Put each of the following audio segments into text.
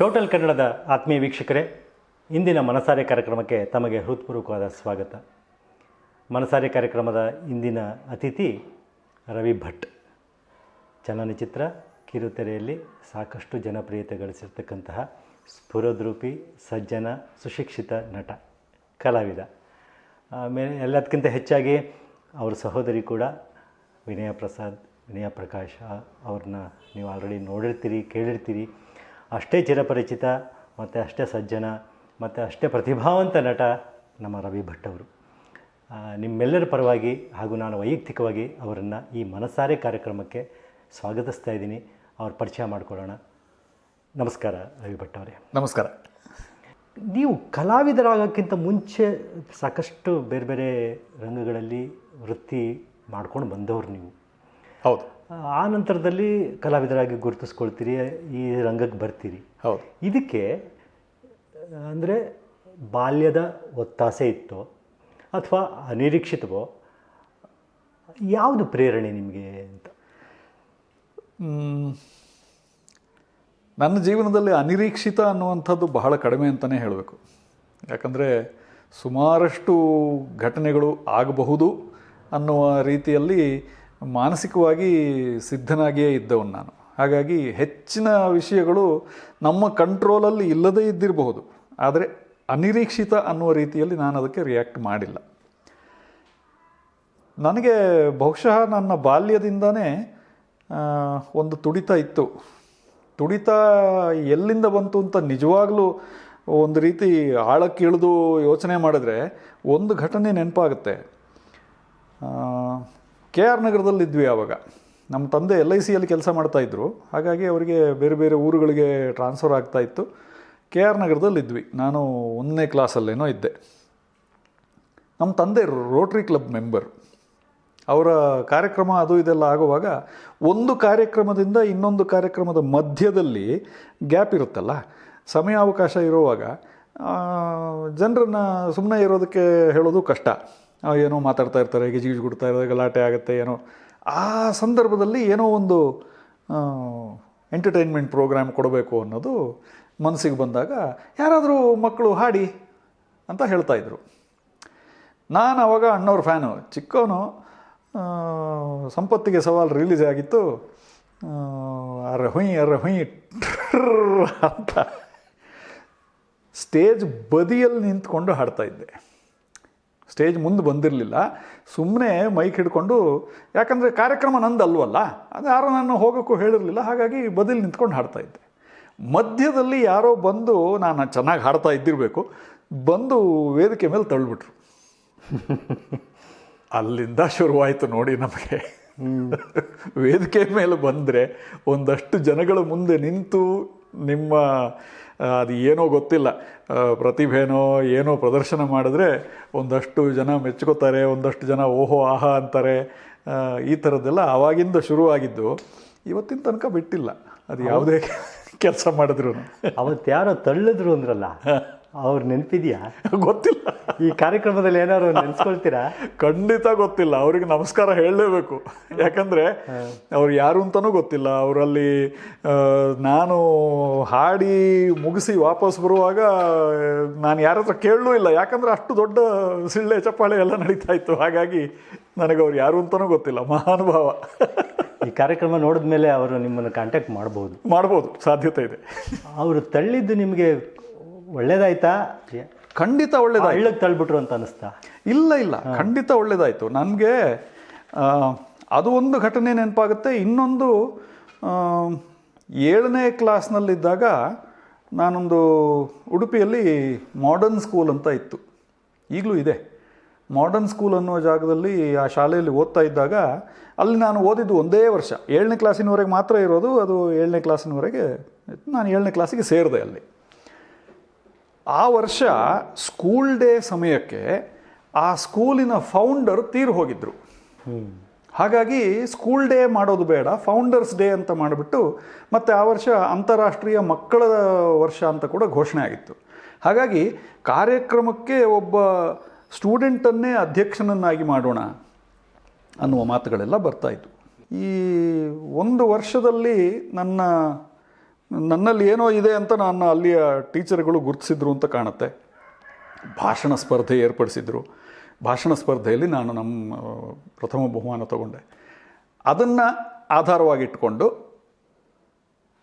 Total ಕನ್ನಡದ ಆತ್ಮೀಯ ವೀಕ್ಷಕರೇ, ಇಂದಿನ ಮನಸಾರೆ ಕಾರ್ಯಕ್ರಮಕ್ಕೆ ತಮಗೆ ಹೃತ್ಪೂರ್ವಕವಾದ ಸ್ವಾಗತ. ಮನಸಾರೆ ಕಾರ್ಯಕ್ರಮದ ಇಂದಿನ ಅತಿಥಿ ರವಿ ಭಟ್. ಚಲನಚಿತ್ರ ಕಿರುತೆರೆಯಲ್ಲಿ ಸಾಕಷ್ಟು ಜನಪ್ರಿಯತೆ ಗಳಿಸಿರ್ತಕ್ಕಂತಹ ಸ್ಫುರದ್ರೂಪಿ, ಸಜ್ಜನ, ಸುಶಿಕ್ಷಿತ ನಟ, ಕಲಾವಿದ. ಆಮೇಲೆ ಎಲ್ಲದಕ್ಕಿಂತ ಹೆಚ್ಚಾಗಿ ಅವ್ರ ಸಹೋದರಿ ಕೂಡ ವಿನಯ ಪ್ರಸಾದ್ ವಿನಯ ಪ್ರಕಾಶ ಅವ್ರನ್ನ ನೀವು ಆಲ್ರೆಡಿ ನೋಡಿರ್ತೀರಿ, ಕೇಳಿರ್ತೀರಿ. ಅಷ್ಟೇ ಚಿರಪರಿಚಿತ ಮತ್ತು ಅಷ್ಟೇ ಸಜ್ಜನ ಮತ್ತು ಅಷ್ಟೇ ಪ್ರತಿಭಾವಂತ ನಟ ನಮ್ಮ ರವಿ ಭಟ್ ಅವರು. ನಿಮ್ಮೆಲ್ಲರ ಪರವಾಗಿ ಹಾಗೂ ನಾನು ವೈಯಕ್ತಿಕವಾಗಿ ಅವರನ್ನು ಈ ಮನಸಾರೆ ಕಾರ್ಯಕ್ರಮಕ್ಕೆ ಸ್ವಾಗತಿಸ್ತಾ ಇದ್ದೀನಿ. ಅವ್ರ ಪರಿಚಯ ಮಾಡಿಕೊಳ್ಳೋಣ. ನಮಸ್ಕಾರ ರವಿ ಭಟ್ ಅವರೇ. ನಮಸ್ಕಾರ. ನೀವು ಕಲಾವಿದರಾಗೋಕ್ಕಿಂತ ಮುಂಚೆ ಸಾಕಷ್ಟು ಬೇರೆ ಬೇರೆ ರಂಗಗಳಲ್ಲಿ ವೃತ್ತಿ ಮಾಡ್ಕೊಂಡು ಬಂದವರು ನೀವು. ಹೌದು. ಆ ನಂತರದಲ್ಲಿ ಕಲಾವಿದರಾಗಿ ಗುರುತಿಸ್ಕೊಳ್ತೀರಿ ಈ ರಂಗಕ್ಕೆ ಬರ್ತೀರಿ. ಹೌದು. ಇದಕ್ಕೆ ಅಂದರೆ ಬಾಲ್ಯದ ಒತ್ತಾಸೆ ಇತ್ತು ಅಥವಾ ಅನಿರೀಕ್ಷಿತವೋ ಯಾವುದು ಪ್ರೇರಣೆ ನಿಮಗೆ ಅಂತ? ನನ್ನ ಜೀವನದಲ್ಲಿ ಅನಿರೀಕ್ಷಿತ ಅನ್ನುವಂಥದ್ದು ಬಹಳ ಕಡಿಮೆ ಅಂತಲೇ ಹೇಳಬೇಕು. ಯಾಕಂದರೆ ಸುಮಾರಷ್ಟು ಘಟನೆಗಳು ಆಗಬಹುದು ಅನ್ನುವ ರೀತಿಯಲ್ಲಿ ಮಾನಸಿಕವಾಗಿ ಸಿದ್ಧನಾಗಿಯೇ ಇದ್ದವನು ನಾನು. ಹಾಗಾಗಿ ಹೆಚ್ಚಿನ ವಿಷಯಗಳು ನಮ್ಮ ಕಂಟ್ರೋಲಲ್ಲಿ ಇಲ್ಲದೇ ಇದ್ದಿರಬಹುದು. ಆದರೆ ಅನಿರೀಕ್ಷಿತ ಅನ್ನುವ ರೀತಿಯಲ್ಲಿ ನಾನು ಅದಕ್ಕೆ ರಿಯಾಕ್ಟ್ ಮಾಡಿಲ್ಲ. ನನಗೆ ಬಹುಶಃ ನನ್ನ ಬಾಲ್ಯದಿಂದನೇ ಒಂದು ತುಡಿತ ಇತ್ತು. ತುಡಿತ ಎಲ್ಲಿಂದ ಬಂತು ಅಂತ ನಿಜವಾಗ್ಲೂ ಒಂದು ರೀತಿ ಆಳಕ್ಕೆ ಇಳಿದು ಯೋಚನೆ ಮಾಡಿದ್ರೆ ಒಂದು ಘಟನೆ ನೆನಪಾಗುತ್ತೆ. ಕೆ ಆರ್ ನಗರದಲ್ಲಿದ್ವಿ ಆವಾಗ. ನಮ್ಮ ತಂದೆ ಎಲ್ ಐ ಸಿಯಲ್ಲಿ ಕೆಲಸ ಮಾಡ್ತಾಯಿದ್ರು ಹಾಗಾಗಿ ಅವರಿಗೆ ಬೇರೆ ಬೇರೆ ಊರುಗಳಿಗೆ ಟ್ರಾನ್ಸ್ಫರ್ ಆಗ್ತಾ ಇತ್ತು. ಕೆ ಆರ್ ನಗರದಲ್ಲಿದ್ವಿ ನಾನು ಒಂದನೇ ಕ್ಲಾಸಲ್ಲೇನೋ ಇದ್ದೆ. ನಮ್ಮ ತಂದೆ ರೋಟ್ರಿ ಕ್ಲಬ್ ಮೆಂಬರ್. ಅವರ ಕಾರ್ಯಕ್ರಮ ಅದು ಇದೆಲ್ಲ ಆಗುವಾಗ ಒಂದು ಕಾರ್ಯಕ್ರಮದಿಂದ ಇನ್ನೊಂದು ಕಾರ್ಯಕ್ರಮದ ಮಧ್ಯದಲ್ಲಿ ಗ್ಯಾಪ್ ಇರುತ್ತಲ್ಲ, ಸಮಯಾವಕಾಶ ಇರುವಾಗ ಜನರನ್ನು ಸುಮ್ಮನೆ ಇರೋದಕ್ಕೆ ಹೇಳೋದು ಕಷ್ಟ. ಏನೋ ಮಾತಾಡ್ತಾ ಇರ್ತಾರೆ ಗಿಜು ಕೊಡ್ತಾ ಇರೋದು, ಗಲಾಟೆ ಆಗುತ್ತೆ, ಏನೋ. ಆ ಸಂದರ್ಭದಲ್ಲಿ ಏನೋ ಒಂದು ಎಂಟರ್ಟೈನ್ಮೆಂಟ್ ಪ್ರೋಗ್ರಾಮ್ ಕೊಡಬೇಕು ಅನ್ನೋದು ಮನಸ್ಸಿಗೆ ಬಂದಾಗ ಯಾರಾದರೂ ಮಕ್ಕಳು ಹಾಡಿ ಅಂತ ಹೇಳ್ತಾಯಿದ್ರು ನಾನು ಅವಾಗ ಅಣ್ಣವ್ರ ಫ್ಯಾನು. ಚಿಕ್ಕವನು ಸಂಪತ್ತಿಗೆ ಸವಾಲು ರಿಲೀಸ್ ಆಗಿತ್ತು. ಅರ ಹುಯಿ ಅರ ಹುಯಿ ಅಂತ. ಸ್ಟೇಜ್ ಬದಿಯಲ್ಲಿ ನಿಂತ್ಕೊಂಡು ಹಾಡ್ತಾ ಇದ್ದೆ. ಸ್ಟೇಜ್ ಮುಂದೆ ಬಂದಿರಲಿಲ್ಲ. ಸುಮ್ಮನೆ ಮೈಕ್ ಹಿಡ್ಕೊಂಡು, ಯಾಕಂದರೆ ಕಾರ್ಯಕ್ರಮ ನಂದು ಅಲ್ವಲ್ಲ ಅದು ಯಾರೋ ನಾನು ಹೋಗೋಕ್ಕೂ ಹೇಳಿರಲಿಲ್ಲ, ಹಾಗಾಗಿ ಬದಲು ನಿಂತ್ಕೊಂಡು ಹಾಡ್ತಾ ಇದ್ದೆ. ಮಧ್ಯದಲ್ಲಿ ಯಾರೋ ಬಂದು, ನಾನು ಚೆನ್ನಾಗಿ ಹಾಡ್ತಾ ಇದ್ದಿರಬೇಕು, ಬಂದು ವೇದಿಕೆ ಮೇಲೆ ತಳ್ಳಿಬಿಟ್ರು ಅಲ್ಲಿಂದ ಶುರುವಾಯಿತು ನೋಡಿ ನಮಗೆ. ವೇದಿಕೆ ಮೇಲೆ ಬಂದರೆ ಒಂದಷ್ಟು ಜನಗಳ ಮುಂದೆ ನಿಂತು ನಿಮ್ಮ ಅದು ಏನೋ ಗೊತ್ತಿಲ್ಲ. ಪ್ರತಿಭೆನೋ ಏನೋ ಪ್ರದರ್ಶನ ಮಾಡಿದ್ರೆ ಒಂದಷ್ಟು ಜನ ಮೆಚ್ಕೋತಾರೆ ಒಂದಷ್ಟು ಜನ ಓಹೋ ಆಹಾ ಅಂತಾರೆ. ಈ ಥರದ್ದೆಲ್ಲ ಆವಾಗಿಂದ ಶುರುವಾಗಿದ್ದು ಇವತ್ತಿನ ತನಕ ಬಿಟ್ಟಿಲ್ಲ. ಅದು ಯಾವುದೇ ಕೆಲಸ ಮಾಡಿದ್ರು ಅವತ್ತು ಯಾರೋ ತಳ್ಳಿದ್ರು ಅಂದ್ರಲ್ಲ ಅವ್ರು ನೆನಪಿದೆಯಾ? ಗೊತ್ತಿಲ್ಲ. ಈ ಕಾರ್ಯಕ್ರಮದಲ್ಲಿ ಏನಾದ್ರು ನೆನೆಸ್ಕೊಳ್ತೀರಾ? ಖಂಡಿತ ಗೊತ್ತಿಲ್ಲ. ಅವ್ರಿಗೆ ನಮಸ್ಕಾರ ಹೇಳಲೇಬೇಕು. ಯಾಕಂದರೆ ಅವ್ರು ಯಾರು ಅಂತಲೂ ಗೊತ್ತಿಲ್ಲ. ಅವರಲ್ಲಿ ನಾನು ಹಾಡಿ ಮುಗಿಸಿ ವಾಪಸ್ ಬರುವಾಗ ನಾನು ಯಾರ ಹತ್ರ ಕೇಳಲೂ ಇಲ್ಲ. ಯಾಕಂದರೆ ಅಷ್ಟು ದೊಡ್ಡ ಸಿಳ್ಳೆ ಚಪ್ಪಾಳೆ ಎಲ್ಲ ನಡೀತಾ ಇತ್ತು. ಹಾಗಾಗಿ ನನಗೆ ಅವ್ರು ಯಾರು ಅಂತಲೂ ಗೊತ್ತಿಲ್ಲ. ಮಹಾನುಭಾವ. ಈ ಕಾರ್ಯಕ್ರಮ ನೋಡಿದ ಮೇಲೆ ಅವರು ನಿಮ್ಮನ್ನು ಕಾಂಟ್ಯಾಕ್ಟ್ ಮಾಡ್ಬೋದು. ಮಾಡ್ಬೋದು. ಸಾಧ್ಯತೆ ಇದೆ. ಅವರು ತಳ್ಳಿದ್ದು ನಿಮಗೆ ಒಳ್ಳೇದಾಯ್ತಾ? ಖಂಡಿತ ಒಳ್ಳೇದಾಯ್ತು. ಹಳ್ಳಕ್ಕೆ ತಳ್ಬಿಟ್ರು ಅಂತ ಅನಿಸ್ತಾ? ಇಲ್ಲ ಇಲ್ಲ. ಖಂಡಿತ ಒಳ್ಳೇದಾಯಿತು. ನನಗೆ ಅದು ಒಂದು ಘಟನೆ ನೆನಪಾಗುತ್ತೆ. ಇನ್ನೊಂದು ಏಳನೇ ಕ್ಲಾಸ್ನಲ್ಲಿದ್ದಾಗ ನಾನೊಂದು ಉಡುಪಿಯಲ್ಲಿ ಮಾಡರ್ನ್ ಸ್ಕೂಲ್ ಅಂತ ಇತ್ತು. ಈಗಲೂ ಇದೆ. ಮಾಡರ್ನ್ ಸ್ಕೂಲ್ ಅನ್ನುವ ಜಾಗದಲ್ಲಿ ಆ ಶಾಲೆಯಲ್ಲಿ ಓದ್ತಾ ಇದ್ದಾಗ ಅಲ್ಲಿ ನಾನು ಓದಿದ್ದು ಒಂದೇ ವರ್ಷ. ಏಳನೇ ಕ್ಲಾಸಿನವರೆಗೆ ಮಾತ್ರ ಇರೋದು. ಅದು ಏಳನೇ ಕ್ಲಾಸಿನವರೆಗೆ ನಾನು ಏಳನೇ ಕ್ಲಾಸಿಗೆ ಸೇರಿದೆ ಅಲ್ಲಿ. ಆ ವರ್ಷ ಸ್ಕೂಲ್ ಡೇ ಸಮಯಕ್ಕೆ ಆ ಸ್ಕೂಲಿನ ಫೌಂಡರ್ ತೀರು ಹೋಗಿದ್ರು. ಹಾಗಾಗಿ ಸ್ಕೂಲ್ ಡೇ ಮಾಡೋದು ಬೇಡ ಫೌಂಡರ್ಸ್ ಡೇ ಅಂತ ಮಾಡಿಬಿಟ್ಟು ಮತ್ತು ಆ ವರ್ಷ ಅಂತಾರಾಷ್ಟ್ರೀಯ ಮಕ್ಕಳ ವರ್ಷ ಅಂತ ಕೂಡ ಘೋಷಣೆ ಆಗಿತ್ತು. ಹಾಗಾಗಿ ಕಾರ್ಯಕ್ರಮಕ್ಕೆ ಒಬ್ಬ ಸ್ಟೂಡೆಂಟನ್ನೇ ಅಧ್ಯಕ್ಷನನ್ನಾಗಿ ಮಾಡೋಣ ಅನ್ನುವ ಮಾತುಗಳೆಲ್ಲ ಬರ್ತಾಯಿತ್ತು ಈ ಒಂದು ವರ್ಷದಲ್ಲಿ ನನ್ನ ನನ್ನಲ್ಲಿ ಏನೋ ಇದೆ ಅಂತ ನಾನು ಅಲ್ಲಿಯ ಟೀಚರ್ಗಳು ಗುರುತಿಸಿದ್ರು ಅಂತ ಕಾಣುತ್ತೆ. ಭಾಷಣ ಸ್ಪರ್ಧೆ ಏರ್ಪಡಿಸಿದ್ರು. ಭಾಷಣ ಸ್ಪರ್ಧೆಯಲ್ಲಿ ನಾನು ನಮ್ಮ ಪ್ರಥಮ ಬಹುಮಾನ ತಗೊಂಡೆ. ಅದನ್ನು ಆಧಾರವಾಗಿಟ್ಕೊಂಡು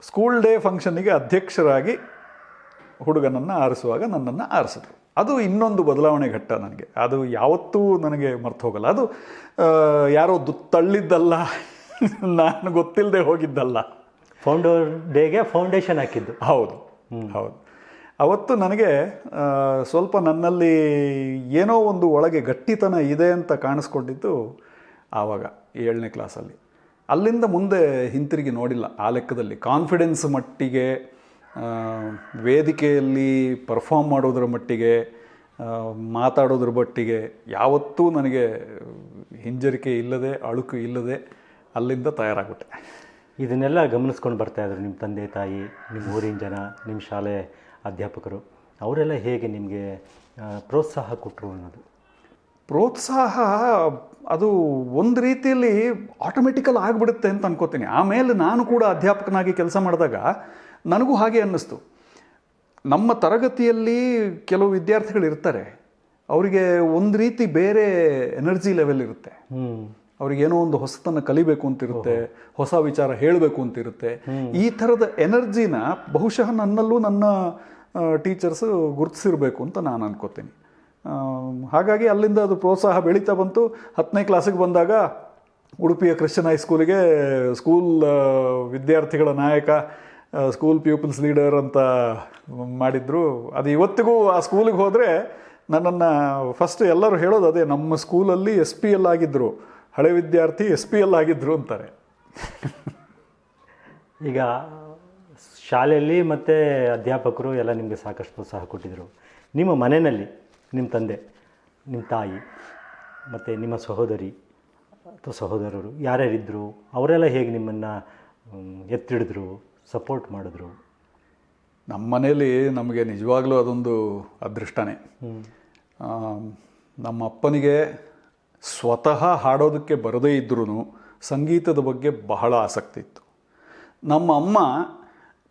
ಸ್ಕೂಲ್ ಡೇ ಫಂಕ್ಷನ್ನಿಗೆ ಅಧ್ಯಕ್ಷರಾಗಿ ಹುಡುಗನನ್ನು ಆರಿಸುವಾಗ ನನ್ನನ್ನು ಆರಿಸಿದ್ರು. ಅದು ಇನ್ನೊಂದು ಬದಲಾವಣೆ ಘಟ್ಟ ನನಗೆ. ಅದು ಯಾವತ್ತೂ ನನಗೆ ಮರ್ತು ಹೋಗಲ್ಲ. ಅದು ಯಾರೋ ದು ತಳ್ಳಿದ್ದಲ್ಲ ನಾನು ಗೊತ್ತಿಲ್ಲದೆ ಹೋಗಿದ್ದಲ್ಲ. ಫೌಂಡರ್ ಡೇಗೆ ಫೌಂಡೇಶನ್ ಹಾಕಿದ್ದು. ಹೌದು. ಹೌದು. ಅವತ್ತು ನನಗೆ ಸ್ವಲ್ಪ ನನ್ನಲ್ಲಿ ಏನೋ ಒಂದು ಒಳಗೆ ಗಟ್ಟಿತನ ಇದೆ ಅಂತ ಕಾಣಿಸ್ಕೊಂಡಿದ್ದು ಆವಾಗ ಏಳನೇ ಕ್ಲಾಸಲ್ಲಿ. ಅಲ್ಲಿಂದ ಮುಂದೆ ಹಿಂತಿರುಗಿ ನೋಡಿಲ್ಲ. ಆ ಲೆಕ್ಕದಲ್ಲಿ ಕಾನ್ಫಿಡೆನ್ಸ್ ಮಟ್ಟಿಗೆ ವೇದಿಕೆಯಲ್ಲಿ ಪರ್ಫಾರ್ಮ್ ಮಾಡೋದ್ರ ಮಟ್ಟಿಗೆ ಮಾತಾಡೋದ್ರ ಮಟ್ಟಿಗೆ ಯಾವತ್ತೂ ನನಗೆ ಹಿಂಜರಿಕೆ ಇಲ್ಲದೆ ಅಳುಕು ಇಲ್ಲದೆ ಅಲ್ಲಿಂದ ತಯಾರಾಗ್ಬಿಟ್ಟೆ. ಇದನ್ನೆಲ್ಲ ಗಮನಿಸ್ಕೊಂಡು ಬರ್ತಾ ಇದ್ರು ನಿಮ್ಮ ತಂದೆ ತಾಯಿ ನಿಮ್ಮ ಊರಿನ ಜನ ನಿಮ್ಮ ಶಾಲೆ ಅಧ್ಯಾಪಕರು. ಅವರೆಲ್ಲ ಹೇಗೆ ನಿಮಗೆ ಪ್ರೋತ್ಸಾಹ ಕೊಟ್ಟರು ಅನ್ನೋದು? ಪ್ರೋತ್ಸಾಹ ಅದು ಒಂದು ರೀತಿಯಲ್ಲಿ ಆಟೋಮೆಟಿಕಲ್ ಆಗಿಬಿಡುತ್ತೆ ಅಂತ ಅನ್ಕೋತೀನಿ. ಆಮೇಲೆ ನಾನು ಕೂಡ ಅಧ್ಯಾಪಕನಾಗಿ ಕೆಲಸ ಮಾಡಿದಾಗ ನನಗೂ ಹಾಗೆ ಅನ್ನಿಸ್ತು. ನಮ್ಮ ತರಗತಿಯಲ್ಲಿ ಕೆಲವು ವಿದ್ಯಾರ್ಥಿಗಳು ಇರ್ತಾರೆ ಅವರಿಗೆ ಒಂದು ರೀತಿ ಬೇರೆ ಎನರ್ಜಿ ಲೆವೆಲ್ ಇರುತ್ತೆ. ಹ್ಞೂ ಅವ್ರಿಗೇನೋ ಒಂದು ಹೊಸತನ್ನು ಕಲಿಬೇಕು ಅಂತಿರುತ್ತೆ ಹೊಸ ವಿಚಾರ ಹೇಳಬೇಕು ಅಂತಿರುತ್ತೆ. ಈ ಥರದ ಎನರ್ಜಿನ ಬಹುಶಃ ನನ್ನಲ್ಲೂ ನನ್ನ ಟೀಚರ್ಸ್ ಗುರುತಿಸಿರ್ಬೇಕು ಅಂತ ನಾನು ಅನ್ಕೋತೀನಿ. ಹಾಗಾಗಿ ಅಲ್ಲಿಂದ ಅದು ಪ್ರೋತ್ಸಾಹ ಬೆಳೀತಾ ಬಂತು. ಹತ್ತನೇ ಕ್ಲಾಸಿಗೆ ಬಂದಾಗ ಉಡುಪಿಯ ಕ್ರಿಶ್ಚಿಯನ್ ಹೈಸ್ಕೂಲಿಗೆ ಸ್ಕೂಲ್ ವಿದ್ಯಾರ್ಥಿಗಳ ನಾಯಕ ಸ್ಕೂಲ್ ಪೀಪಲ್ಸ್ ಲೀಡರ್ ಅಂತ ಮಾಡಿದ್ರು. ಅದು ಇವತ್ತಿಗೂ ಆ ಸ್ಕೂಲಿಗೆ ಹೋದರೆ ನನ್ನನ್ನು ಫಸ್ಟ್ ಎಲ್ಲರೂ ಹೇಳೋದು ಅದೇ ನಮ್ಮ ಸ್ಕೂಲಲ್ಲಿ ಎಸ್ ಪಿ ಎಲ್ ಆಗಿದ್ದರು ಹಳೆ ವಿದ್ಯಾರ್ಥಿ ಎಸ್ ಪಿ ಎಲ್ ಆಗಿದ್ರು ಅಂತಾರೆ. ಈಗ ಶಾಲೆಯಲ್ಲಿ ಮತ್ತು ಅಧ್ಯಾಪಕರು ಎಲ್ಲ ನಿಮಗೆ ಸಾಕಷ್ಟು ಪ್ರೋತ್ಸಾಹ ಕೊಟ್ಟಿದ್ದರು ನಿಮ್ಮ ಮನೆಯಲ್ಲಿ ನಿಮ್ಮ ತಂದೆ ನಿಮ್ಮ ತಾಯಿ ಮತ್ತು ನಿಮ್ಮ ಸಹೋದರಿ ಅಥವಾ ಸಹೋದರರು ಯಾರ್ಯಾರಿದ್ದರು ಅವರೆಲ್ಲ ಹೇಗೆ ನಿಮ್ಮನ್ನು ಎತ್ತಿಡಿದ್ರು ಸಪೋರ್ಟ್ ಮಾಡಿದ್ರು? ನಮ್ಮ ಮನೇಲಿ ನಮಗೆ ನಿಜವಾಗ್ಲೂ ಅದೊಂದು ಅದೃಷ್ಟನೇ. ನಮ್ಮ ಅಪ್ಪನಿಗೆ ಸ್ವತಃ ಹಾಡೋದಕ್ಕೆ ಬರದೇ ಇದ್ರೂ ಸಂಗೀತದ ಬಗ್ಗೆ ಬಹಳ ಆಸಕ್ತಿ ಇತ್ತು. ನಮ್ಮ ಅಮ್ಮ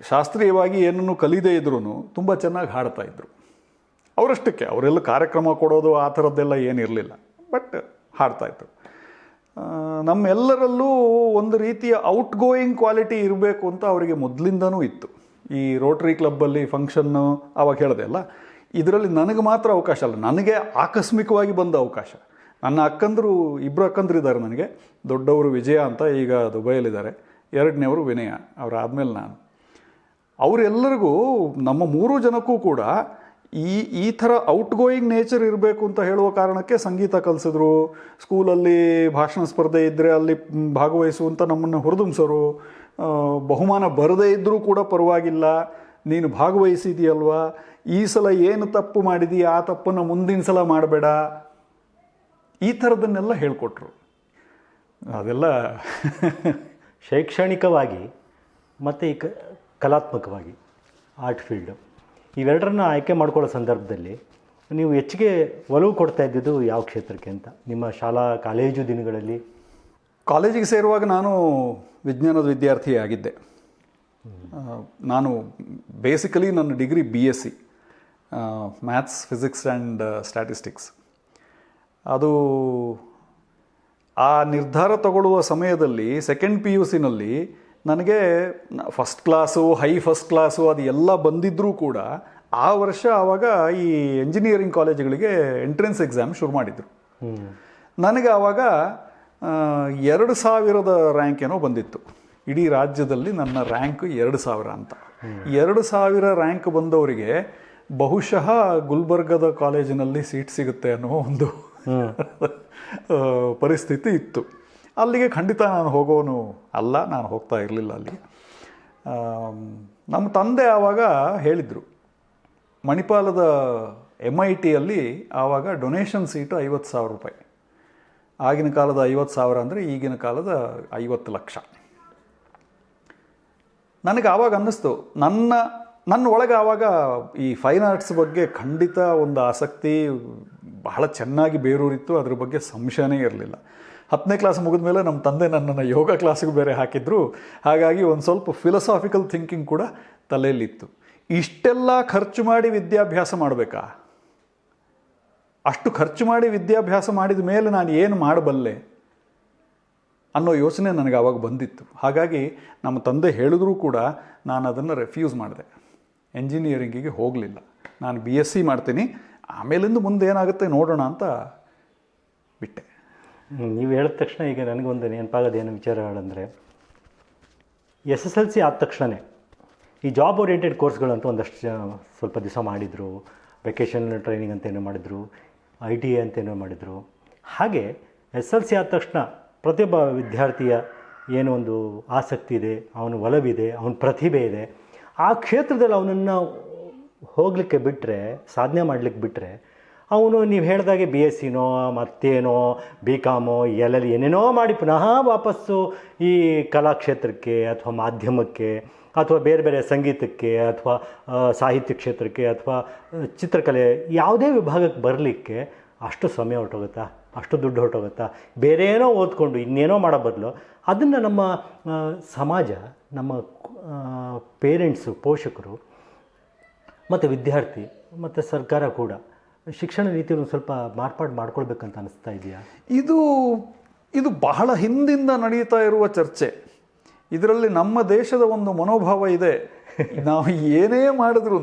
ಶಾಸ್ತ್ರೀಯವಾಗಿ ಏನನ್ನು ಕಲಿದೇ ಇದ್ರೂ ತುಂಬ ಚೆನ್ನಾಗಿ ಹಾಡ್ತಾ ಇದ್ರು. ಅವರಷ್ಟಕ್ಕೆ, ಅವರೆಲ್ಲ ಕಾರ್ಯಕ್ರಮ ಕೊಡೋದು ಆ ಥರದ್ದೆಲ್ಲ ಏನಿರಲಿಲ್ಲ, ಬಟ್ ಹಾಡ್ತಾ ಇದ್ರು. ನಮ್ಮೆಲ್ಲರಲ್ಲೂ ಒಂದು ರೀತಿಯ ಔಟ್ ಗೋಯಿಂಗ್ ಕ್ವಾಲಿಟಿ ಇರಬೇಕು ಅಂತ ಅವರಿಗೆ ಮೊದಲಿಂದನೂ ಇತ್ತು. ಈ ರೋಟ್ರಿ ಕ್ಲಬ್ಬಲ್ಲಿ ಫಂಕ್ಷನ್ನು ಆವಾಗ ಹೇಳಿದೆ ಅಲ್ಲ, ಇದರಲ್ಲಿ ನನಗೆ ಮಾತ್ರ ಅವಕಾಶ ಅಲ್ಲ, ನನಗೆ ಆಕಸ್ಮಿಕವಾಗಿ ಬಂದ ಅವಕಾಶ. ನನ್ನ ಅಕ್ಕಂದರು ಇಬ್ಬರು ಅಕ್ಕಂದ್ರು ಇದ್ದಾರೆ ನನಗೆ. ದೊಡ್ಡವರು ವಿಜಯ ಅಂತ ಈಗ ದುಬೈಯಲ್ಲಿದ್ದಾರೆ. ಎರಡನೇವರು ವಿನಯ ಅವರಾದ್ಮೇಲೆ ನಾನು. ಅವರೆಲ್ಲರಿಗೂ ನಮ್ಮ ಮೂರು ಜನಕ್ಕೂ ಕೂಡ ಈ ಈ ಥರ ಔಟ್ ಗೋಯಿಂಗ್ ನೇಚರ್ ಇರಬೇಕು ಅಂತ ಹೇಳುವ ಕಾರಣಕ್ಕೆ ಸಂಗೀತ ಕಲಿಸಿದ್ರು. ಸ್ಕೂಲಲ್ಲಿ ಭಾಷಣ ಸ್ಪರ್ಧೆ ಇದ್ದರೆ ಅಲ್ಲಿ ಭಾಗವಹಿಸುವಂಥ ಅಂತ ನಮ್ಮನ್ನು ಹುರಿದುಂಬಿಸೋರು ಬಹುಮಾನ ಬರದೇ ಇದ್ದರೂ ಕೂಡ ಪರವಾಗಿಲ್ಲ. ನೀನು ಭಾಗವಹಿಸಿದೀಯಲ್ವಾ? ಈ ಸಲ ಏನು ತಪ್ಪು ಮಾಡಿದೀಯ? ಆ ತಪ್ಪನ್ನು ಮುಂದಿನ ಸಲ ಮಾಡಬೇಡ. ಈ ಥರದನ್ನೆಲ್ಲ ಹೇಳಿಕೊಟ್ರು. ಅದೆಲ್ಲ ಶೈಕ್ಷಣಿಕವಾಗಿ ಮತ್ತು ಈ ಕ ಕಲಾತ್ಮಕವಾಗಿ ಆರ್ಟ್ ಫೀಲ್ಡು. ಇವೆರಡರನ್ನ ಆಯ್ಕೆ ಮಾಡ್ಕೊಳ್ಳೋ ಸಂದರ್ಭದಲ್ಲಿ ನೀವು ಹೆಚ್ಚಿಗೆ ಒಲವು ಕೊಡ್ತಾ ಇದ್ದಿದ್ದು ಯಾವ ಕ್ಷೇತ್ರಕ್ಕೆ ಅಂತ? ನಿಮ್ಮ ಶಾಲಾ ಕಾಲೇಜು ದಿನಗಳಲ್ಲಿ? ಕಾಲೇಜಿಗೆ ಸೇರುವಾಗ ನಾನು ವಿಜ್ಞಾನದ ವಿದ್ಯಾರ್ಥಿ ಆಗಿದ್ದೆ ನಾನು ಬೇಸಿಕಲಿ ನನ್ನ degree B S C maths physics and statistics ಅದು ಆ ನಿರ್ಧಾರ ತಗೊಳ್ಳುವ ಸಮಯದಲ್ಲಿ ಸೆಕೆಂಡ್ ಪಿ ಯು ಸಿನಲ್ಲಿ ನನಗೆ first class high first class ಅದು ಎಲ್ಲ ಬಂದಿದ್ದರೂ ಕೂಡ ಆ ವರ್ಷ ಆವಾಗ ಈ ಎಂಜಿನಿಯರಿಂಗ್ ಕಾಲೇಜುಗಳಿಗೆ ಎಂಟ್ರೆನ್ಸ್ ಎಕ್ಸಾಮ್ ಶುರು ಮಾಡಿದರು. ನನಗೆ ಆವಾಗ ಎರಡು ಸಾವಿರದ ರ್ಯಾಂಕ್ ಏನೋ ಬಂದಿತ್ತು. ಇಡೀ ರಾಜ್ಯದಲ್ಲಿ ನನ್ನ ರ್ಯಾಂಕ್ ಎರಡು ಸಾವಿರ ಅಂತ. ಎರಡು ಸಾವಿರ ರ್ಯಾಂಕ್ ಬಂದವರಿಗೆ ಬಹುಶಃ ಗುಲ್ಬರ್ಗದ ಕಾಲೇಜಿನಲ್ಲಿ ಸೀಟ್ ಸಿಗುತ್ತೆ ಅನ್ನೋ ಒಂದು ಪರಿಸ್ಥಿತಿ ಇತ್ತು. ಅಲ್ಲಿಗೆ ಖಂಡಿತ ನಾನು ಹೋಗೋನು ಅಲ್ಲ, ನಾನು ಹೋಗ್ತಾ ಇರಲಿಲ್ಲ ಅಲ್ಲಿ ನಮ್ಮ ತಂದೆ ಆವಾಗ ಹೇಳಿದರು, ಮಣಿಪಾಲದ ಎಂ ಐ ಟಿಯಲ್ಲಿ ಆವಾಗ ಡೊನೇಷನ್ ಸೀಟು ಐವತ್ತು ಸಾವಿರ ರೂಪಾಯಿ. ಆಗಿನ ಕಾಲದ ಐವತ್ತು ಸಾವಿರ ಅಂದರೆ ಈಗಿನ ಕಾಲದ ಐವತ್ತು ಲಕ್ಷ. ನನಗೆ ಆವಾಗ ಅನ್ನಿಸ್ತು, ನನ್ನ ನನ್ನ ಒಳಗೆ ಆವಾಗ ಈ ಫೈನ್ ಆರ್ಟ್ಸ್ ಬಗ್ಗೆ ಖಂಡಿತ ಒಂದು ಆಸಕ್ತಿ ಬಹಳ ಚೆನ್ನಾಗಿ ಬೇರೂರಿತ್ತು. ಅದ್ರ ಬಗ್ಗೆ ಸಂಶಯನೇ ಇರಲಿಲ್ಲ. ಹತ್ತನೇ ಕ್ಲಾಸ್ ಮುಗಿದ ಮೇಲೆ ನಮ್ಮ ತಂದೆ ನನ್ನನ್ನು ಯೋಗ ಕ್ಲಾಸಿಗೆ ಬೇರೆ ಹಾಕಿದ್ರು. ಹಾಗಾಗಿ ಒಂದು ಸ್ವಲ್ಪ ಫಿಲಸಾಫಿಕಲ್ ಥಿಂಕಿಂಗ್ ಕೂಡ ತಲೆಯಲ್ಲಿತ್ತು. ಇಷ್ಟೆಲ್ಲ ಖರ್ಚು ಮಾಡಿ ವಿದ್ಯಾಭ್ಯಾಸ ಮಾಡಬೇಕಾ? ಅಷ್ಟು ಖರ್ಚು ಮಾಡಿ ವಿದ್ಯಾಭ್ಯಾಸ ಮಾಡಿದ ಮೇಲೆ ನಾನು ಏನು ಮಾಡಬಲ್ಲೆ ಅನ್ನೋ ಯೋಚನೆ ನನಗೆ ಆವಾಗ ಬಂದಿತ್ತು. ಹಾಗಾಗಿ ನಮ್ಮ ತಂದೆ ಹೇಳಿದ್ರೂ ಕೂಡ ನಾನು ಅದನ್ನು ರೆಫ್ಯೂಸ್ ಮಾಡಿದೆ. ಎಂಜಿನಿಯರಿಂಗಿಗೆ ಹೋಗಲಿಲ್ಲ. ನಾನು ಬಿ ಎಸ್ ಸಿ ಮಾಡ್ತೀನಿ. ಆಮೇಲಿಂದ ಮುಂದೆ ಏನಾಗುತ್ತೆ ನೋಡೋಣ ಅಂತ ಬಿಟ್ಟೆ. ನೀವು ಹೇಳಿದ ತಕ್ಷಣ ಈಗ ನನಗೊಂದು ನೆನಪಾಗೋದು ಏನು ವಿಚಾರಗಳಂದರೆ ಎಸ್ ಎಸ್ ಎಲ್ ಸಿ ಆದ ತಕ್ಷಣವೇ ಈ ಜಾಬ್ ಓರಿಯೆಂಟೆಡ್ ಕೋರ್ಸ್ಗಳಂತೂ ಒಂದಷ್ಟು ಸ್ವಲ್ಪ ದಿವಸ ಮಾಡಿದರು. ವೆಕೇಷನ್ ಟ್ರೈನಿಂಗ್ ಅಂತೇನೋ ಮಾಡಿದರು. ಐ ಟಿ ಎ ಅಂತೇನೋ ಮಾಡಿದರು. ಹಾಗೆ ಎಸ್ ಎಲ್ ಸಿ ಆದ ತಕ್ಷಣ ಪ್ರತಿಯೊಬ್ಬ ವಿದ್ಯಾರ್ಥಿಯ ಏನೋ ಒಂದು ಆಸಕ್ತಿ ಇದೆ, ಅವನ ಒಲವಿದೆ, ಅವನ ಪ್ರತಿಭೆ ಇದೆ. ಆ ಕ್ಷೇತ್ರದಲ್ಲಿ ಅವನನ್ನು ಹೋಗಲಿಕ್ಕೆ ಬಿಟ್ಟರೆ ಸಾಧನೆ ಮಾಡಲಿಕ್ಕೆ ಬಿಟ್ಟರೆ ಅವನು ನೀವು ಹೇಳಿದಾಗೆ ಬಿ ಎಸ್ ಸಿನೋ ಮತ್ತೇನೋ ಬಿ ಕಾಮೋ ಎಲ್ ಏನೇನೋ ಮಾಡಿ ಪುನಃ ವಾಪಸ್ಸು ಈ ಕಲಾಕ್ಷೇತ್ರಕ್ಕೆ ಅಥವಾ ಮಾಧ್ಯಮಕ್ಕೆ ಅಥವಾ ಬೇರೆ ಬೇರೆ ಸಂಗೀತಕ್ಕೆ ಅಥವಾ ಸಾಹಿತ್ಯ ಕ್ಷೇತ್ರಕ್ಕೆ ಅಥವಾ ಚಿತ್ರಕಲೆ ಯಾವುದೇ ವಿಭಾಗಕ್ಕೆ ಬರಲಿಕ್ಕೆ ಅಷ್ಟು ಸಮಯ ಹೊರಟೋಗುತ್ತಾ? ಅಷ್ಟು ದುಡ್ಡು ಹೊರಟೋಗುತ್ತಾ? ಬೇರೆ ಏನೋ ಓದ್ಕೊಂಡು ಇನ್ನೇನೋ ಮಾಡೋ ಬದಲು ಅದನ್ನು ನಮ್ಮ ಸಮಾಜ ನಮ್ಮ ಪೇರೆಂಟ್ಸು ಪೋಷಕರು, ಮತ್ತು ವಿದ್ಯಾರ್ಥಿ, ಮತ್ತು ಸರ್ಕಾರ ಕೂಡ ಶಿಕ್ಷಣ ನೀತಿಯನ್ನು ಸ್ವಲ್ಪ ಮಾರ್ಪಾಡು ಮಾಡ್ಕೊಳ್ಬೇಕಂತ ಅನಿಸ್ತಾ ಇದೆಯಾ? ಇದು ಇದು ಬಹಳ ಹಿಂದಿಂದ ನಡೀತಾ ಇರುವ ಚರ್ಚೆ. ಇದರಲ್ಲಿ ನಮ್ಮ ದೇಶದ ಒಂದು ಮನೋಭಾವ ಇದೆ. ನಾವು ಏನೇ ಮಾಡಿದ್ರೂ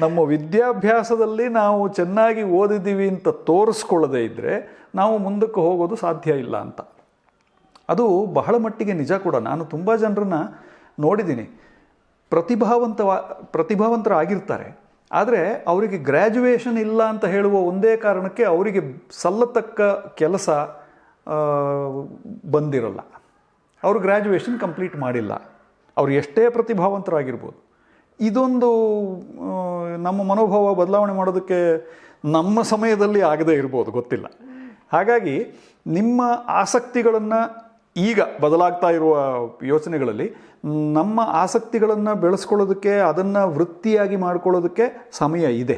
ನಮ್ಮ ವಿದ್ಯಾಭ್ಯಾಸದಲ್ಲಿ ನಾವು ಚೆನ್ನಾಗಿ ಓದಿದ್ದೀವಿ ಅಂತ ತೋರಿಸ್ಕೊಳ್ಳದೇ ಇದ್ದರೆ ನಾವು ಮುಂದಕ್ಕೆ ಹೋಗೋದು ಸಾಧ್ಯ ಇಲ್ಲ ಅಂತ. ಅದು ಬಹಳ ಮಟ್ಟಿಗೆ ನಿಜ ಕೂಡ. ನಾನು ತುಂಬ ಜನರನ್ನು ನೋಡಿದ್ದೀನಿ. ಪ್ರತಿಭಾವಂತವ, ಪ್ರತಿಭಾವಂತರಾಗಿರ್ತಾರೆ. ಆದರೆ ಅವರಿಗೆ ಗ್ರ್ಯಾಜುಯೇಷನ್ ಇಲ್ಲ ಅಂತ ಹೇಳುವ ಒಂದೇ ಕಾರಣಕ್ಕೆ ಅವರಿಗೆ ಸಲ್ಲತಕ್ಕ ಕೆಲಸ ಬಂದಿರಲ್ಲ. ಅವರು ಗ್ರ್ಯಾಜುಯೇಷನ್ ಕಂಪ್ಲೀಟ್ ಮಾಡಿಲ್ಲ. ಅವರು ಎಷ್ಟೇ ಪ್ರತಿಭಾವಂತರಾಗಿರ್ಬೋದು. ಇದೊಂದು ನಮ್ಮ ಮನೋಭಾವ ಬದಲಾವಣೆ ಮಾಡೋದಕ್ಕೆ ನಮ್ಮ ಸಮಯದಲ್ಲಿ ಆಗದೇ ಇರ್ಬೋದು, ಗೊತ್ತಿಲ್ಲ. ಹಾಗಾಗಿ ನಿಮ್ಮ ಆಸಕ್ತಿಗಳನ್ನು ಈಗ ಬದಲಾಗ್ತಾ ಇರುವ ಯೋಚನೆಗಳಲ್ಲಿ ನಮ್ಮ ಆಸಕ್ತಿಗಳನ್ನು ಬೆಳೆಸ್ಕೊಳ್ಳೋದಕ್ಕೆ, ಅದನ್ನು ವೃತ್ತಿಯಾಗಿ ಮಾಡ್ಕೊಳ್ಳೋದಕ್ಕೆ ಸಮಯ ಇದೆ.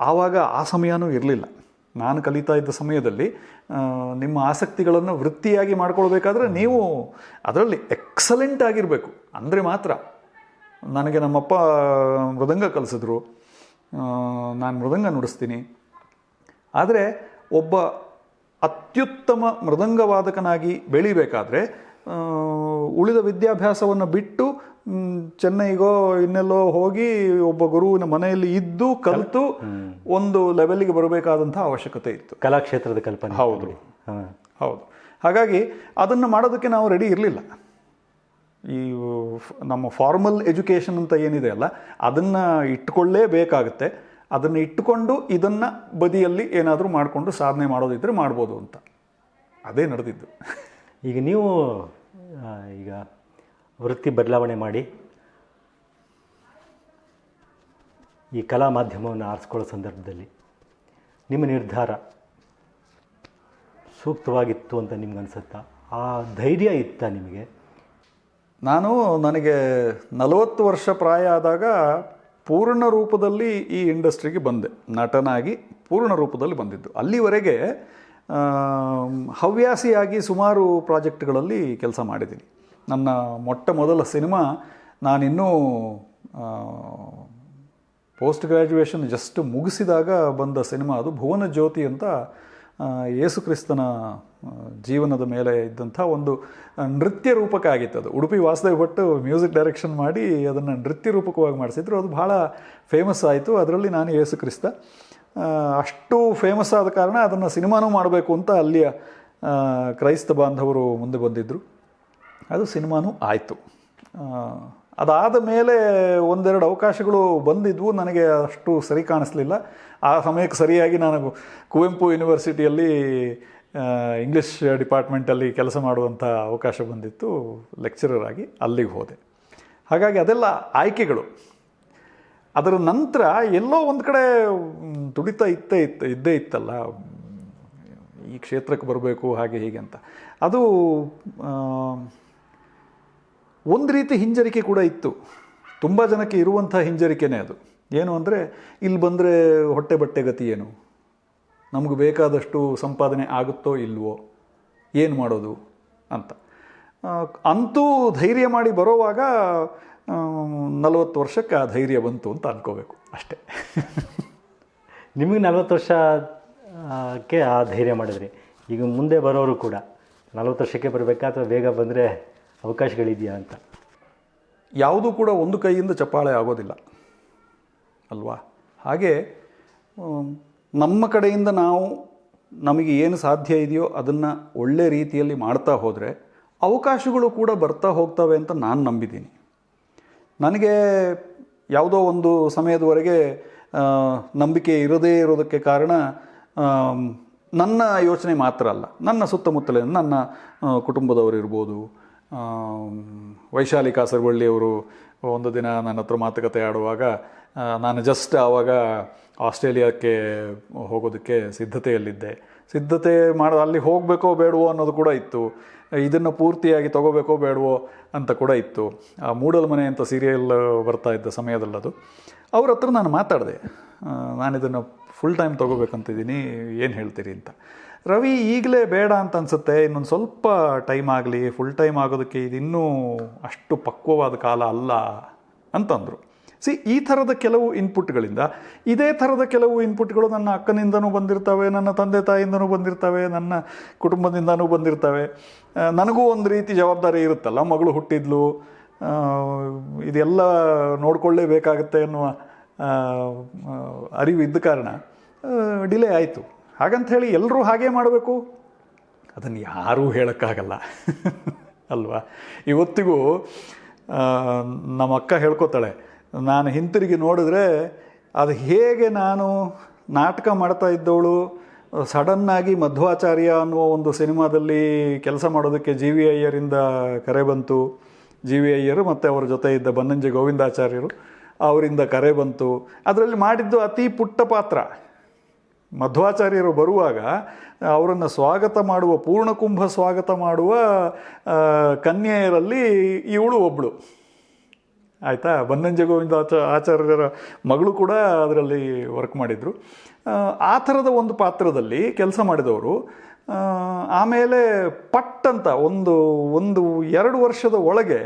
ಆವಾಗ ಆ ಸಮಯನೂ ಇರಲಿಲ್ಲ. ನಾನು ಕಲಿತಾ ಇದ್ದ ಸಮಯದಲ್ಲಿ ನಿಮ್ಮ ಆಸಕ್ತಿಗಳನ್ನು ವೃತ್ತಿಯಾಗಿ ಮಾಡ್ಕೊಳ್ಬೇಕಾದ್ರೆ ನೀವು ಅದರಲ್ಲಿ ಎಕ್ಸಲೆಂಟ್ ಆಗಿರಬೇಕು. ಅಂದರೆ ಮಾತ್ರ, ನನಗೆ ನಮ್ಮಪ್ಪ ಮೃದಂಗ ಕಲಿಸಿದ್ರು. ನಾನು ಮೃದಂಗ ನುಡಿಸ್ತೀನಿ. ಆದರೆ ಒಬ್ಬ ಅತ್ಯುತ್ತಮ ಮೃದಂಗವಾದಕನಾಗಿ ಬೆಳಿಬೇಕಾದ್ರೆ ಉಳಿದ ವಿದ್ಯಾಭ್ಯಾಸವನ್ನು ಬಿಟ್ಟು ಚೆನ್ನೈಗೋ ಇನ್ನೆಲ್ಲೋ ಹೋಗಿ ಒಬ್ಬ ಗುರುವಿನ ಮನೆಯಲ್ಲಿ ಇದ್ದು ಕಲಿತು ಒಂದು ಲೆವೆಲ್ಗೆ ಬರಬೇಕಾದಂಥ ಅವಶ್ಯಕತೆ ಇತ್ತು. ಕಲಾಕ್ಷೇತ್ರದ ಕಲ್ಪನೆ ಹೌದು. ಹಾಂ. ಹೌದು. ಹಾಗಾಗಿ ಅದನ್ನು ಮಾಡೋದಕ್ಕೆ ನಾವು ರೆಡಿ ಇರಲಿಲ್ಲ. ಈ ನಮ್ಮ ಫಾರ್ಮಲ್ ಎಜುಕೇಷನ್ ಅಂತ ಏನಿದೆ ಅಲ್ಲ ಅದನ್ನು ಇಟ್ಕೊಳ್ಳೇಬೇಕಾಗುತ್ತೆ. ಅದನ್ನು ಇಟ್ಟುಕೊಂಡು ಇದನ್ನು ಬದಿಯಲ್ಲಿ ಏನಾದರೂ ಮಾಡಿಕೊಂಡು ಸಾಧನೆ ಮಾಡೋದಿದ್ದರೆ ಮಾಡ್ಬೋದು ಅಂತ. ಅದೇ ನಡೆದಿದ್ದು. ಈಗ ನೀವು ಈಗ ವೃತ್ತಿ ಬದಲಾವಣೆ ಮಾಡಿ ಈ ಕಲಾ ಮಾಧ್ಯಮವನ್ನು ಆರಿಸ್ಕೊಳ್ಳೋ ಸಂದರ್ಭದಲ್ಲಿ ನಿಮ್ಮ ನಿರ್ಧಾರ ಸೂಕ್ತವಾಗಿತ್ತು ಅಂತ ನಿಮ್ಗೆ ಅನಿಸುತ್ತಾ? ಆ ಧೈರ್ಯ ಇತ್ತ ನಿಮಗೆ? ನಾನು ನನಗೆ ನಲವತ್ತು ವರ್ಷ ಪ್ರಾಯ ಆದಾಗ ಪೂರ್ಣ ರೂಪದಲ್ಲಿ ಈ ಇಂಡಸ್ಟ್ರಿಗೆ ಬಂದೆ. ನಟನಾಗಿ ಪೂರ್ಣ ರೂಪದಲ್ಲಿ ಬಂದಿದ್ದು. ಅಲ್ಲಿವರೆಗೆ ಹವ್ಯಾಸಿಯಾಗಿ ಸುಮಾರು ಪ್ರಾಜೆಕ್ಟ್ಗಳಲ್ಲಿ ಕೆಲಸ ಮಾಡಿದ್ದೀನಿ. ನನ್ನ ಮೊಟ್ಟ ಮೊದಲ ಸಿನಿಮಾ ನಾನಿನ್ನೂ ಪೋಸ್ಟ್ ಗ್ರ್ಯಾಜುಯೇಷನ್ ಜಸ್ಟ್ ಮುಗಿಸಿದಾಗ ಬಂದ ಸಿನಿಮಾ ಅದು ಭುವನ ಜ್ಯೋತಿ ಅಂತ ಯೇಸುಕ್ರಿಸ್ತನ ಜೀವನದ ಮೇಲೆ ಇದ್ದಂಥ ಒಂದು ನೃತ್ಯ ರೂಪಕ ಆಗಿತ್ತು ಅದು. ಉಡುಪಿ ವಾಸುದೇವ್ ಭಟ್ ಮ್ಯೂಸಿಕ್ ಡೈರೆಕ್ಷನ್ ಮಾಡಿ ಅದನ್ನು ನೃತ್ಯ ರೂಪಕವಾಗಿ ಮಾಡಿಸಿದ್ರು. ಅದು ಭಾಳ ಫೇಮಸ್ ಆಯಿತು. ಅದರಲ್ಲಿ ನಾನು ಯೇಸು ಕ್ರಿಸ್ತ ಅಷ್ಟು ಫೇಮಸ್ ಆದ ಕಾರಣ ಅದನ್ನು ಸಿನಿಮಾನೂ ಮಾಡಬೇಕು ಅಂತ ಅಲ್ಲಿಯ ಕ್ರೈಸ್ತ ಬಾಂಧವರು ಮುಂದೆ ಬಂದಿದ್ದರು ಅದು ಸಿನಿಮಾನೂ ಆಯಿತು. ಅದಾದ ಮೇಲೆ ಒಂದೆರಡು ಅವಕಾಶಗಳು ಬಂದಿದ್ವು. ನನಗೆ ಅಷ್ಟು ಸರಿ ಕಾಣಿಸ್ಲಿಲ್ಲ. ಆ ಸಮಯಕ್ಕೆ ಸರಿಯಾಗಿ ನಾನು ಕುವೆಂಪು ಯೂನಿವರ್ಸಿಟಿಯಲ್ಲಿ ಇಂಗ್ಲೀಷ್ ಡಿಪಾರ್ಟ್ಮೆಂಟಲ್ಲಿ ಕೆಲಸ ಮಾಡುವಂಥ ಅವಕಾಶ ಬಂದಿತ್ತು ಲೆಕ್ಚರರ್ ಆಗಿ ಅಲ್ಲಿಗೆ ಹೋದೆ. ಹಾಗಾಗಿ ಅದೆಲ್ಲ ಆಯ್ಕೆಗಳು. ಅದರ ನಂತರ ಎಲ್ಲೋ ಒಂದು ಕಡೆ ತುಡಿತ ಇತ್ತೇ ಇತ್ತು, ಇದ್ದೇ ಇತ್ತಲ್ಲ, ಈ ಕ್ಷೇತ್ರಕ್ಕೆ ಬರಬೇಕು, ಹಾಗೆ ಹೀಗೆ ಅಂತ. ಅದು ಒಂದು ರೀತಿ ಹಿಂಜರಿಕೆ ಕೂಡ ಇತ್ತು. ತುಂಬ ಜನಕ್ಕೆ ಇರುವಂಥ ಹಿಂಜರಿಕೆನೇ ಅದು. ಏನು ಅಂದರೆ, ಇಲ್ಲಿ ಬಂದರೆ ಹೊಟ್ಟೆ ಬಟ್ಟೆ ಗತಿ ಏನು? ನಮಗೆ ಬೇಕಾದಷ್ಟು ಸಂಪಾದನೆ ಆಗುತ್ತೋ ಇಲ್ವೋ? ಏನು ಮಾಡೋದು ಅಂತ. ಅಂತೂ ಧೈರ್ಯ ಮಾಡಿ ಬರೋವಾಗ ನಲವತ್ತು ವರ್ಷಕ್ಕೆ ಆ ಧೈರ್ಯ ಬಂತು ಅಂತ ಅನ್ಕೋಬೇಕು ಅಷ್ಟೇ. ನಿಮಗೆ ನಲವತ್ತು ವರ್ಷಕ್ಕೆ ಆ, ಧೈರ್ಯ ಮಾಡಿದ್ರಿ. ಈಗ ಮುಂದೆ ಬರೋರು ಕೂಡ ನಲವತ್ತು ವರ್ಷಕ್ಕೆ ಬರಬೇಕಾ ಅಥವಾ ಬೇಗ ಬಂದರೆ ಅವಕಾಶಗಳಿದೆಯಾ ಅಂತ? ಯಾವುದೂ ಕೂಡ ಒಂದು ಕೈಯಿಂದ ಚಪ್ಪಾಳೆ ಆಗೋದಿಲ್ಲ. ಅಲ್ವಾ? ಹಾಗೆ ನಮ್ಮ ಕಡೆಯಿಂದ ನಾವು ನಮಗೆ ಏನು ಸಾಧ್ಯ ಇದೆಯೋ ಅದನ್ನು ಒಳ್ಳೆ ರೀತಿಯಲ್ಲಿ ಮಾಡ್ತಾ ಹೋದರೆ ಅವಕಾಶಗಳು ಕೂಡ ಬರ್ತಾ ಹೋಗ್ತವೆ ಅಂತ ನಾನು ನಂಬಿದ್ದೀನಿ. ನನಗೆ ಯಾವುದೋ ಒಂದು ಸಮಯದವರೆಗೆ ನಂಬಿಕೆ ಇರದೇ ಇರೋದಕ್ಕೆ ಕಾರಣ ನನ್ನ ಯೋಚನೆ ಮಾತ್ರ ಅಲ್ಲ. ನನ್ನ ಸುತ್ತಮುತ್ತಲಿನ, ನನ್ನ ಕುಟುಂಬದವರು ಇರ್ಬೋದು ವೈಶಾಲಿ ಕಾಸರವಳ್ಳಿಯವರು ಒಂದು ದಿನ ನನ್ನ ಹತ್ರ ಮಾತುಕತೆ ಆಡುವಾಗ ನಾನು ಜಸ್ಟ್ ಆವಾಗ ಆಸ್ಟ್ರೇಲಿಯಾಕ್ಕೆ ಹೋಗೋದಕ್ಕೆ ಸಿದ್ಧತೆಯಲ್ಲಿದ್ದೆ. ಸಿದ್ಧತೆ ಮಾಡ, ಅಲ್ಲಿ ಹೋಗಬೇಕೋ ಬೇಡವೋ ಅನ್ನೋದು ಕೂಡ ಇತ್ತು. ಇದನ್ನು ಪೂರ್ತಿಯಾಗಿ ತಗೋಬೇಕೋ ಬೇಡವೋ ಅಂತ ಕೂಡ ಇತ್ತು. ಆ ಮೂಡಲ್ ಮನೆ ಅಂತ ಸೀರಿಯಲ್ ಬರ್ತಾ ಇದ್ದ ಸಮಯದಲ್ಲದು. ಅವ್ರ ಹತ್ರ ನಾನು ಮಾತಾಡಿದೆ. ನಾನು ಇದನ್ನು ಫುಲ್ ಟೈಮ್ ತೊಗೋಬೇಕಂತಿದ್ದೀನಿ, ಏನು ಹೇಳ್ತೀರಿ ಅಂತ. ರವಿ, ಈಗಲೇ ಬೇಡ ಅಂತ ಅನಿಸುತ್ತೆ, ಇನ್ನೊಂದು ಸ್ವಲ್ಪ ಟೈಮ್ ಆಗಲಿ ಫುಲ್ ಟೈಮ್ ಆಗೋದಕ್ಕೆ ಇದಿನ್ನೂ ಅಷ್ಟು ಪಕ್ವವಾದ ಕಾಲ ಅಲ್ಲ ಅಂತಂದರು. ಸಿ ಈ ಥರದ ಕೆಲವು ಇನ್ಪುಟ್ಗಳಿಂದ ಇದೇ ಥರದ ಕೆಲವು ಇನ್ಪುಟ್ಗಳು ನನ್ನ ಅಕ್ಕನಿಂದನೂ ಬಂದಿರ್ತವೆ, ನನ್ನ ತಂದೆ ತಾಯಿಯಿಂದನೂ ಬಂದಿರ್ತವೆ, ನನ್ನ ಕುಟುಂಬದಿಂದನೂ ಬಂದಿರ್ತವೆ. ನನಗೂ ಒಂದು ರೀತಿ ಜವಾಬ್ದಾರಿ ಇರುತ್ತಲ್ಲ, ಮಗಳು ಹುಟ್ಟಿದ್ಲು ಇದೆಲ್ಲ ನೋಡಿಕೊಳ್ಳೇಬೇಕಾಗತ್ತೆ ಅನ್ನುವ ಅರಿವು ಇದ್ದ ಕಾರಣ ಡಿಲೇ ಆಯಿತು. ಹಾಗಂತ ಹೇಳಿ ಎಲ್ಲರೂ ಹಾಗೆ ಮಾಡಬೇಕು? ಅದನ್ನು ಯಾರೂ ಹೇಳೋಕ್ಕಾಗಲ್ಲ. ಅಲ್ವಾ? ಇವತ್ತಿಗೂ ನಮ್ಮ ಅಕ್ಕ ಹೇಳ್ಕೊತಾಳೆ ನಾನು ಹಿಂತಿರುಗಿ ನೋಡಿದ್ರೆ ಅದು ಹೇಗೆ ನಾನು ನಾಟಕ ಮಾಡ್ತಾ ಇದ್ದವಳು, ಸಡನ್ನಾಗಿ ಮಧ್ವಾಚಾರ್ಯ ಅನ್ನುವ ಒಂದು ಸಿನಿಮಾದಲ್ಲಿ ಕೆಲಸ ಮಾಡೋದಕ್ಕೆ ಜಿ ವಿ ಅಯ್ಯರಿಂದ ಕರೆ ಬಂತು. ಜಿ ವಿ ಅಯ್ಯರು ಮತ್ತು ಅವರ ಜೊತೆ ಇದ್ದ ಬನ್ನಂಜೆ ಗೋವಿಂದಾಚಾರ್ಯರು ಅವರಿಂದ ಕರೆ ಬಂತು. ಅದರಲ್ಲಿ ಮಾಡಿದ್ದು ಅತಿ ಪುಟ್ಟ ಪಾತ್ರ. ಮಧ್ವಾಚಾರ್ಯರು ಬರುವಾಗ ಅವರನ್ನು ಸ್ವಾಗತ ಮಾಡುವ ಪೂರ್ಣಕುಂಭ ಸ್ವಾಗತ ಮಾಡುವ ಕನ್ಯೆಯರಲ್ಲಿ ಇವಳು ಒಬ್ಬಳು ಆಯಿತಾ? ಬನ್ನಂಜೆ ಗೋವಿಂದ ಆಚ ಆಚಾರ್ಯರ ಮಗಳು ಕೂಡ ಅದರಲ್ಲಿ ವರ್ಕ್ ಮಾಡಿದರು. ಆ, ಥರದ ಒಂದು ಪಾತ್ರದಲ್ಲಿ ಕೆಲಸ ಮಾಡಿದವರು ಆಮೇಲೆ ಪಟ್ ಅಂತ ಒಂದು ಒಂದು ಎರಡು ವರ್ಷದ ಒಳಗೆ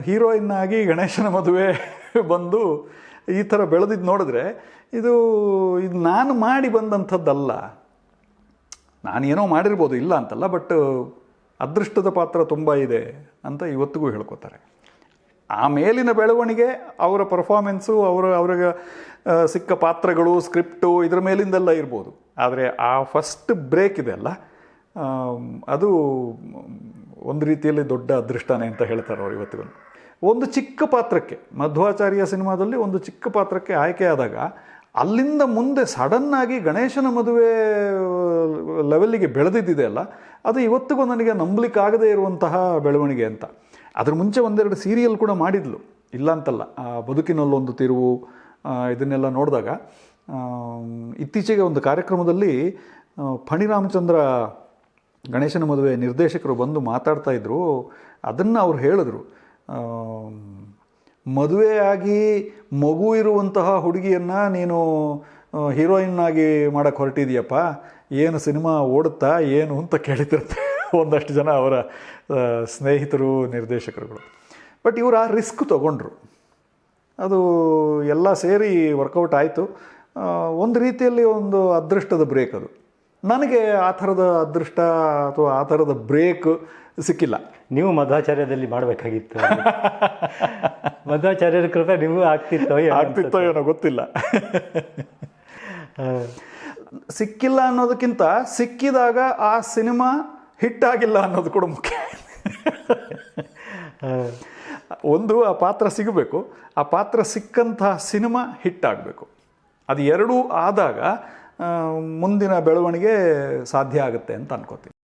ಹೀರೋಯಿನ್ ಆಗಿ ಗಣೇಶನ ಮದುವೆ ಬಂದು ಈ ಥರ ಬೆಳೆದಿದ್ದು ನೋಡಿದ್ರೆ ಇದು ಇದು ನಾನು ಮಾಡಿ ಬಂದಂಥದ್ದಲ್ಲ. ನಾನೇನೋ ಮಾಡಿರ್ಬೋದು ಇಲ್ಲ ಅಂತಲ್ಲ ಬಟ್ ಅದೃಷ್ಟದ ಪಾತ್ರ ತುಂಬ ಇದೆ ಅಂತ ಇವತ್ತಿಗೂ ಹೇಳ್ಕೊತಾರೆ. ಆ ಮೇಲಿನ ಬೆಳವಣಿಗೆ, ಅವರ ಪರ್ಫಾರ್ಮೆನ್ಸು ಅವರ, ಅವ್ರಿಗೆ ಸಿಕ್ಕ ಪಾತ್ರಗಳು ಸ್ಕ್ರಿಪ್ಟು ಇದ್ರ ಮೇಲಿಂದೆಲ್ಲ ಇರ್ಬೋದು. ಆದರೆ ಆ ಫಸ್ಟ್ ಬ್ರೇಕ್ ಇದೆ ಅಲ್ಲ ಅದು ಒಂದು ರೀತಿಯಲ್ಲಿ ದೊಡ್ಡ ಅದೃಷ್ಟನೇ ಅಂತ ಹೇಳ್ತಾರೆ ಅವರು ಇವತ್ತಿಗೂ. ಒಂದು ಚಿಕ್ಕ ಪಾತ್ರಕ್ಕೆ, ಮಧ್ವಾಚಾರ್ಯ ಸಿನಿಮಾದಲ್ಲಿ ಒಂದು ಚಿಕ್ಕ ಪಾತ್ರಕ್ಕೆ ಆಯ್ಕೆಯಾದಾಗ ಅಲ್ಲಿಂದ ಮುಂದೆ ಸಡನ್ನಾಗಿ ಗಣೇಶನ ಮದುವೆ ಲೆವೆಲ್ಲಿಗೆ ಬೆಳೆದಿದ್ದಿದೆ ಅಲ್ಲ, ಅದು ಇವತ್ತಿಗೂ ನನಗೆ ನಂಬಲಿಕ್ಕಾಗದೇ ಇರುವಂತಹ ಬೆಳವಣಿಗೆ ಅಂತ. ಅದ್ರ ಮುಂಚೆ ಒಂದೆರಡು ಸೀರಿಯಲ್ ಕೂಡ ಮಾಡಿದ್ಲು. ಇಲ್ಲ ಅಂತಲ್ಲ ಬದುಕಿನಲ್ಲೊಂದು ತಿರುವು ಇದನ್ನೆಲ್ಲ ನೋಡಿದಾಗ ಇತ್ತೀಚೆಗೆ ಒಂದು ಕಾರ್ಯಕ್ರಮದಲ್ಲಿ ಫಣಿರಾಮಚಂದ್ರ ಫಣಿ ರಾಮಚಂದ್ರ ಗಣೇಶನ ಮದುವೆ ನಿರ್ದೇಶಕರು ಬಂದು ಮಾತಾಡ್ತಾ ಇದ್ದರು ಅದನ್ನು ಅವ್ರು ಹೇಳಿದ್ರು. ಮದುವೆಯಾಗಿ ಮಗು ಇರುವಂತಹ ಹುಡುಗಿಯನ್ನು ನೀನು ಹೀರೋಯಿನ್ ಆಗಿ ಮಾಡೋಕ್ಕೆ ಹೊರಟಿದೀಯಪ್ಪ. ಏನು ಸಿನಿಮಾ ಓಡುತ್ತಾ, ಏನು ಅಂತ ಕೇಳಿದ್ರಂತೆ. ಒಂದಷ್ಟು ಜನ ಅವರ ಸ್ನೇಹಿತರು ನಿರ್ದೇಶಕರುಗಳು. ಬಟ್ ಇವರು ಆ ರಿಸ್ಕ್ ತೊಗೊಂಡ್ರು. ಅದು ಎಲ್ಲ ಸೇರಿ ವರ್ಕೌಟ್ ಆಯಿತು. ಒಂದು ರೀತಿಯಲ್ಲಿ ಒಂದು ಅದೃಷ್ಟದ ಬ್ರೇಕ್ ಅದು. ನನಗೆ ಆ ಥರದ ಅದೃಷ್ಟ ಅಥವಾ ಆ ಥರದ ಬ್ರೇಕ್ ಸಿಕ್ಕಿಲ್ಲ. ನೀವು ಮಧ್ವಾಚಾರ್ಯದಲ್ಲಿ ಮಾಡಬೇಕಾಗಿತ್ತು. ಮಧ್ವಾಚಾರ್ಯರ ಕೃಪೆ ನಿಮಗೂ ಆಗ್ತಿತ್ತೋ ಆಗ್ತಿತ್ತೋ ಏನೋ ಗೊತ್ತಿಲ್ಲ. ಸಿಕ್ಕಿಲ್ಲ ಅನ್ನೋದಕ್ಕಿಂತ ಸಿಕ್ಕಿದಾಗ ಆ ಸಿನಿಮಾ ಹಿಟ್ ಆಗಿಲ್ಲ ಅನ್ನೋದು ಕೂಡ ಮುಖ್ಯ. ಒಂದು ಆ ಪಾತ್ರ ಸಿಗಬೇಕು. ಆ ಪಾತ್ರ ಸಿಕ್ಕಂತಹ ಸಿನಿಮಾ ಹಿಟ್ ಆಗಬೇಕು. ಅದು ಎರಡೂ ಆದಾಗ ಮುಂದಿನ ಬೆಳವಣಿಗೆ ಸಾಧ್ಯ ಆಗುತ್ತೆ ಅಂತ ಅನ್ಕೋತೀನಿ.